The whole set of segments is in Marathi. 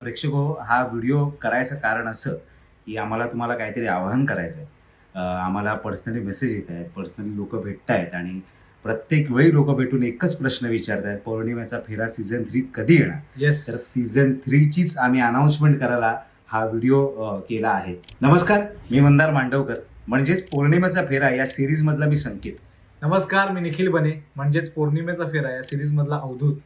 प्रेक्षक हो, हा व्हिडिओ करायचं कारण असं की आम्हाला तुम्हाला काहीतरी आवाहन करायचं आहे आम्हाला पर्सनली मेसेज येत आहेत पर्सनली लोक भेटत आहेत आणि प्रत्येक वेळी लोक भेटून एकच प्रश्न विचारत आहेत पौर्णिमेचा फेरा सीझन थ्री कधी येणार? येस तर सीझन थ्रीचीच आम्ही अनाऊन्समेंट करायला हा व्हिडिओ केला आहे. नमस्कार मी मंदार मांडवकर. म्हणजेच पौर्णिमेचा फेरा या सिरीज मधला मी संकेत. नमस्कार मी निखिल बने. म्हणजेच पौर्णिमेचा फेरा या सिरीज मधला अवधूत.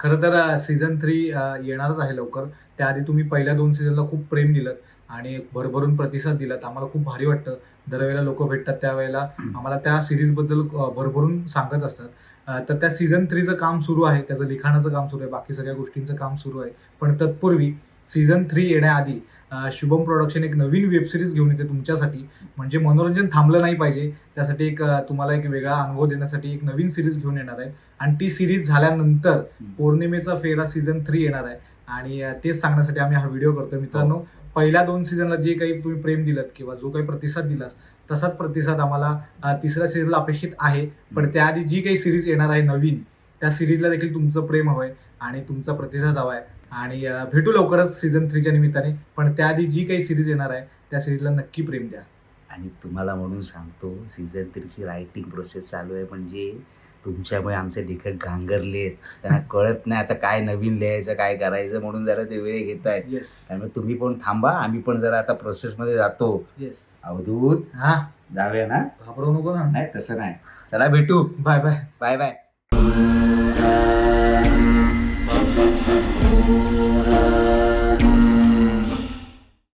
खरं तर सीझन थ्री येणारच आहे लवकर. त्याआधी तुम्ही पहिल्या दोन सीझनला खूप प्रेम दिलं आणि भरभरून प्रतिसाद दिलात. आम्हाला खूप भारी वाटतं. दरवेळेला लोक भेटतात त्यावेळेला. आम्हाला त्या सिरीजबद्दल भरभरून सांगत असतात. तर त्या सीझन थ्रीचं काम सुरू आहे. त्याचं लिखाणाचं काम सुरू आहे. बाकी सगळ्या गोष्टींचं काम सुरू आहे. पण तत्पूर्वी सीझन थ्री येण्याआधी शुभम प्रोडक्शन एक नवीन वेब सिरीज घेऊन येते तुमच्यासाठी. म्हणजे मनोरंजन थांबलं नाही पाहिजे. त्यासाठी एक तुम्हाला एक वेगळा अनुभव देण्यासाठी एक नवीन सिरीज घेऊन येणार आहे आणि ती सिरीज झाल्यानंतर पौर्णिमेचा फेरा सीझन थ्री येणार आहे. आणि तेच सांगण्यासाठी आम्ही हा व्हिडिओ करतो मित्रांनो. पहिल्या दोन सीझनला जे काही तुम्ही प्रेम दिलात किंवा जो काही प्रतिसाद दिलास तसाच प्रतिसाद आम्हाला तिसऱ्या सिरीजला अपेक्षित आहे. पण त्याआधी जी काही सिरीज येणार आहे नवीन त्या सिरीजला देखील तुमचं प्रेम हवंय आणि तुमचा प्रतिसाद हवाय. आणि भेटू लवकरच सीझन थ्रीच्या निमित्ताने पण त्याआधी जी काही सिरीज येणार आहे त्या सिरीजला नक्की प्रेम द्या. आणि तुम्हाला म्हणून सांगतो सीझन थ्रीची रायटिंग प्रोसेस चालू आहे म्हणजे तुमच्यामुळे आमचे लेखक गांगरलेत त्यांना कळत नाही आता काय नवीन लिहायचं काय करायचं म्हणून जरा ते वेळ घेत आहेत येस त्यामुळे तुम्ही पण थांबा. आम्ही पण जरा आता प्रोसेसमध्ये जातो. येस अवधूत. हा. जाऊया ना? घाबरवू नको ना. नाही तसं नाही. चला भेटू. Bye bye bye bye